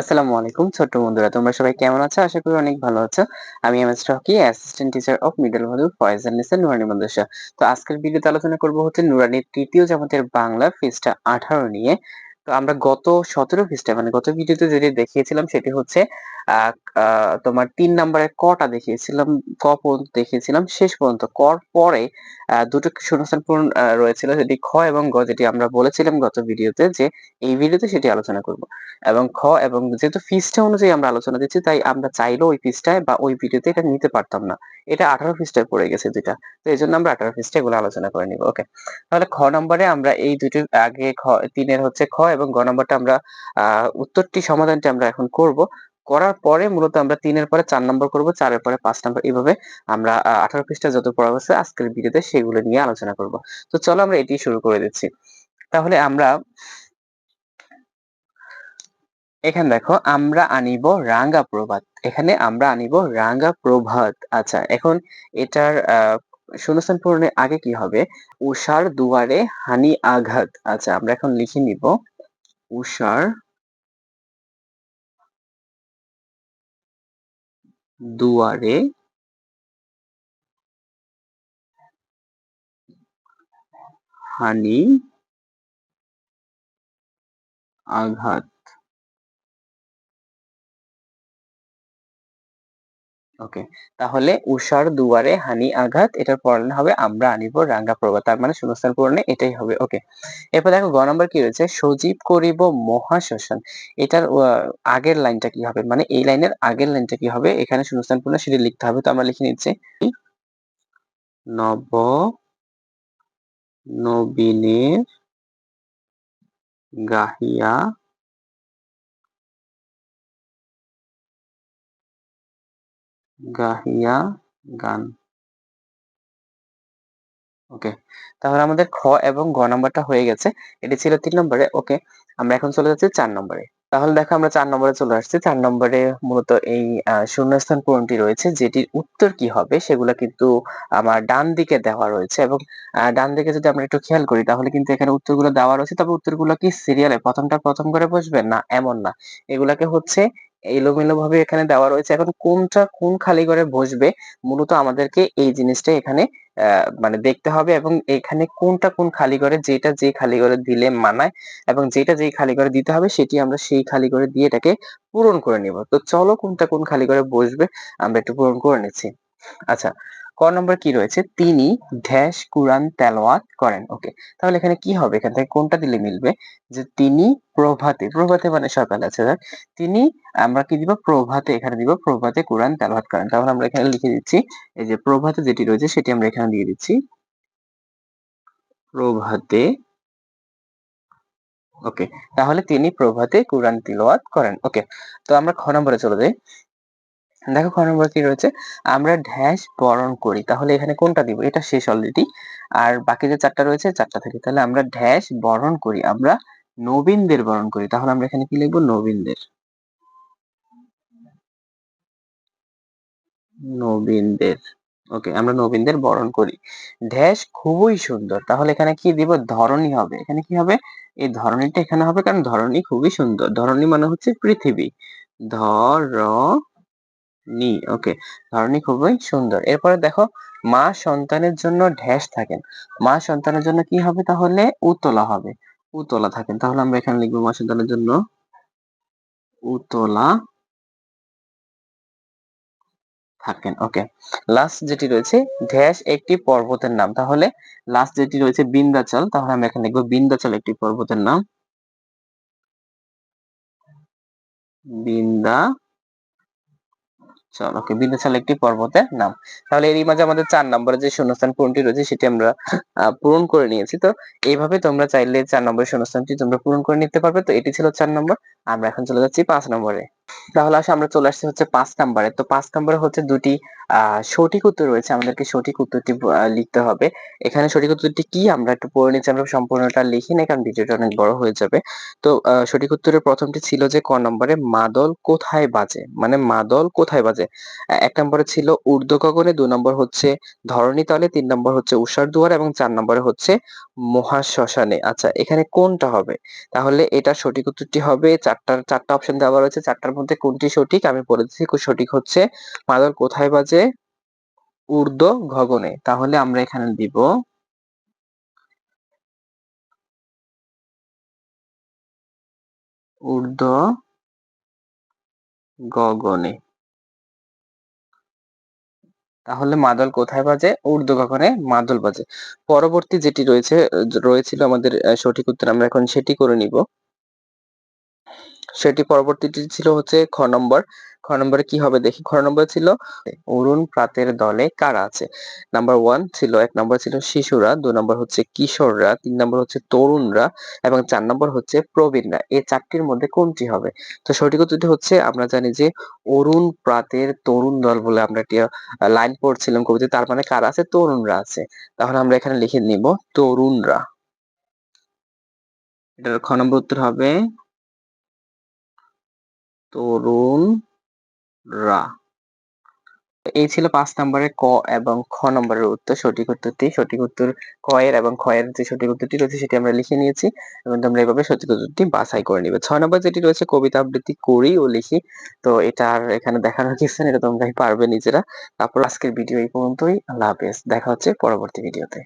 আসসালামু আলাইকুম, ছোট্ট বন্ধুরা, তোমরা সবাই কেমন আছো? আশা করি অনেক ভালো আছো। আমি M S Rocky assistant teacher of middle value Foyez Nisa Nurani Madrasa তো আজকের ভিডিওতে আলোচনা করব হচ্ছে নুরানির তৃতীয় জামাতের বাংলা পৃষ্ঠা আঠারো নিয়ে। তো আমরা গত সতেরো পৃষ্ঠা মানে গত ভিডিওতে যেটি দেখিয়েছিলাম, সেটি হচ্ছে তোমার তিন নম্বরের কটা দেখিয়েছিলাম, ক পর্যন্ত দেখিয়েছিলাম, শেষ পর্যন্ত, কর পরে দুটো শূন্যস্থান পূরণ রয়েছিল, যেটি খ এবং গ, যেটি আমরা বলেছিলাম গত ভিডিওতে, যে এই ভিডিওতে সেটি আলোচনা করব। এবং খ এবং যেহেতু ফিসটা অনুযায়ী আমরা আলোচনা দিচ্ছি, তাই আমরা চাইলেও ওই ফিসটায় বা ওই ভিডিওতে এটা নিতে পারতাম না। এটা আঠারো পৃষ্ঠায় পড়ে গেছে দুইটা, তো এই জন্য আমরা আঠারো পৃষ্ঠা এগুলো আলোচনা করে নিব ওকে তাহলে খ নম্বরে আমরা এই দুটি আগে খ, তিনের হচ্ছে খ এবং গ নম্বরটা আমরা উত্তরটি সমাধানটি আমরা এখন করব। করার পরে মূলত আমরা তিনের পরে চার নম্বর করব, চারের পরে পাঁচ নম্বর। এইভাবে আমরা আঠারো পৃষ্ঠা যত পড়া হচ্ছে আজকের ভিডিওতে সেগুলো নিয়ে আলোচনা করব। তো চলো আমরা এটি শুরু করে দিচ্ছি। তাহলে আমরা এখানে দেখো, আমরা আনিব রাঙ্গা প্রভাত। এখানে আমরা আনিব রাঙ্গা প্রভাত। আচ্ছা এখন এটার শূন্যস্থান পূরণের আগে কি হবে? উষার দুয়ারে হানি আঘাত। আচ্ছা আমরা এখন লিখে নিব উষার দুয়ারে হানি আঘাত ওকে তাহলে উষার দুয়ারে হানি আঘাত, এটার পড়ানো হবে আমরা আনিব রাঙ্গা প্রভা তার মানে শূন্যস্থান পূরণে এটাই হবে ওকে এরপর দেখো গ নম্বর কি রয়েছে? সজীব করিব মহাশ্মশান। এটার আগের লাইনটা কি হবে? মানে এই লাইনের আগের লাইনটা কি হবে? এখানে শূন্যস্থান পূর্ণ সেটি লিখতে হবে, তো আমরা লিখে নিচ্ছি। নব, নবীনের গাহিয়া গাহিয়া গান। ওকে, তাহলে আমাদের খ এবং গ নাম্বারটা হয়ে গেছে। এটি ছিল তিন নম্বরে, ওকে, আমরা এখন চলে যাচ্ছি চার নম্বরে। তাহলে দেখো আমরা চার নম্বরে চলে আসছি। চার নম্বরে মূলত এই শূন্যস্থান পূরণটি রয়েছে, যেটির উত্তর কি হবে সেগুলো কিন্তু আমার ডান দিকে দেওয়া রয়েছে এবং ডান দিকে যদি আমরা একটু খেয়াল করি তাহলে কিন্তু এখানে উত্তরগুলো দেওয়া রয়েছে। তবে উত্তরগুলো কি সিরিয়ালে প্রথমটা প্রথম করে বসবে না এমন না। এগুলাকে হচ্ছে এলোমেলো ভাবে এখানে দেওয়া রয়েছে। এখন কোনটা কোন খালি ঘরে বসবে মূলত আমাদেরকে এই জিনিসটা এখানে মানে দেখতে হবে এবং এখানে কোনটা কোন খালি ঘরে যেটা যে খালি ঘরে দিলে মানায় এবং যেটা যে খালি ঘরে দিতে হবে সেটি আমরা সেই খালি ঘরে দিয়ে এটাকে পূরণ করে নিব। তো চলো কোনটা কোন খালি ঘরে বসবে আমরা একটু পূরণ করে নিচ্ছি। আচ্ছা ক নম্বর কি রয়েছে? তিনি ঢ্যাশ কুরআন তেলাওয়াত করেন। ওকে, তাহলে এখানে কি হবে? এখান থেকে কোনটা দিলে মিলবে? যে তিনি প্রভাতে প্রভাতে মানে সকালে আছে তিনি আমরা কি দিব? প্রভাতে, এখানে দিব প্রভাতে কোরআন তেলাওয়াত করেন। তাহলে আমরা এখানে লিখে দিচ্ছি, এই যে প্রভাতে যেটি রয়েছে সেটি আমরা এখানে দিয়ে দিচ্ছি। প্রভাতে, ওকে, তাহলে তিনি প্রভাতে কোরআন তিলাওয়াত করেন। ওকে, তো আমরা খ নম্বরে চলে যাই। দেখো খ নম্বর কি রয়েছে? আমরা ড্যাশ বরণ করি। তাহলে এখানে কোনটা দিব? এটা শেষ অলরেডি আর বাকি যে চারটা রয়েছে, চারটা থেকে তাহলে আমরা ড্যাশ বরণ করি। আমরা নবীনদের বরণ করি। তাহলে আমরা এখানে কি লিখব? নবীনদের। নবীনদের। ওকে আমরা নবীনদের বরণ করি। ড্যাশ খুবই সুন্দর। তাহলে এখানে কি দিব? ধরনী হবে। এখানে কি হবে? এই ধরনীটা এখানে হবে কারণ ধরনী খুবই সুন্দর। ধরনী মানে হচ্ছে পৃথিবী। ধর নি ওকে ধরনী খুবই সুন্দর। এরপরে দেখো, মা সন্তানের জন্য ঢ্যাশ থাকেন। মা সন্তানের জন্য কি হবে তাহলে? উতলা হবে। উতলা থাকেন। তাহলে আমরা এখানে লিখব মা সন্তানের জন্য উতলা থাকেন ওকে লাস্ট যেটি রয়েছে ঢ্যাশ একটি পর্বতের নাম। তাহলে লাস্ট যেটি রয়েছে বিন্দাচল তাহলে আমরা এখানে লিখব বিন্দাচল একটি পর্বতের নাম। বিন্দা চলো, ওকে বিন্ধ্যাচল একটি পর্বতের নাম। তাহলে এরই মাঝে আমাদের চার নম্বরে যে শূন্যস্থান পূরণটি রয়েছে, সেটি আমরা পূরণ করে নিয়েছি। তো এইভাবে তোমরা চাইলে চার নম্বরের শূন্যস্থানটি তোমরা পূরণ করে নিতে পারবে। তো এটি ছিল চার নম্বর। আমরা এখন চলে যাচ্ছি পাঁচ নম্বরে। তাহলে আসে আমরা চলে আসছি হচ্ছে পাঁচ নম্বরে। তো পাঁচ নম্বরে হচ্ছে দুটি সঠিক উত্তর রয়েছে। আমাদেরকে সঠিক উত্তরটি লিখতে হবে। এখানে সঠিক উত্তরটি কি? আমরা একটু পড়ে নিচ্ছি। আমরা সম্পূর্ণটা লিখি না কারণ ভিডিওটা অনেক বড় হয়ে যাবে। তো সঠিক উত্তরের প্রথমটি ছিল যে ক নম্বরে, মাদল কোথায় বাজে? মানে মাদল কোথায় বাজে? এক নম্বরে ছিল ঊর্ধ্ব গগনে দু নম্বর হচ্ছে, ধরণী তলে তিন নম্বর হচ্ছে উষার দুয়ার এবং চার নম্বরে হচ্ছে মহাশ্মশানে আচ্ছা এখানে কোনটা হবে? তাহলে এটা সঠিক উত্তরটি হবে চারটার, চারটা অপশন দেওয়া রয়েছে। চারটার মধ্যে কোনটি সঠিক? আমি বলে দিচ্ছি সঠিক হচ্ছে মাদল কোথায় বাজে? ঊর্ধ্ব গগনে। তাহলে আমরা এখানে দিব ঊর্ধ্ব গগনে। তাহলে মাদল কোথায় বাজে? ঊর্ধ্ব গগনে মাদল বাজে। পরবর্তী যেটি রয়েছে, রয়েছিল আমাদের সঠিক উত্তর আমরা এখন সেটি করে নিব। সেটি পরবর্তীটি ছিল হচ্ছে খ নম্বর। খ নম্বরে কি হবে দেখি। খ নম্বর ছিল অরুণ প্রাতের দলে কারা আছে? নাম্বার ওয়ান ছিল, এক নম্বর ছিল শিশুরা, দু নম্বর হচ্ছে কিশোররা, তিন নম্বর হচ্ছে তরুণরা এবং চার নম্বর হচ্ছে প্রবীণরা। এই চারটির মধ্যে কোনটি হবে? তো সঠিক উত্তরটি হচ্ছে আমরা জানি যে অরুণ প্রাতের তরুণ দল বলে আমরা একটি লাইন পড়ছিলাম কবিতা তার মানে কারা আছে? তরুণরা আছে। তাহলে আমরা এখানে লিখে নিব তরুণরা। এটার খ নম্বর উত্তর হবে তরুণরা এই ছিল পাঁচ নম্বরের ক এবং খ নম্বরের উত্তর, সঠিক উত্তরটি, সঠিক উত্তর ক এর এবং খ এর যে সঠিক উত্তরটি রয়েছে সেটি আমরা লিখে নিয়েছি এবং তোমরা এইভাবে সঠিক উত্তরটি বাছাই করে নিবে। ছয় নম্বর যেটি রয়েছে কবিতা আবৃত্তি করি ও লিখি। তো এটা আর এখানে দেখানোর কিছু এটা তোমরাই পারবে নিজেরা। তারপর আজকের ভিডিও এই পর্যন্তই। আল্লাহ হাফেজ। দেখা হচ্ছে পরবর্তী ভিডিওতে।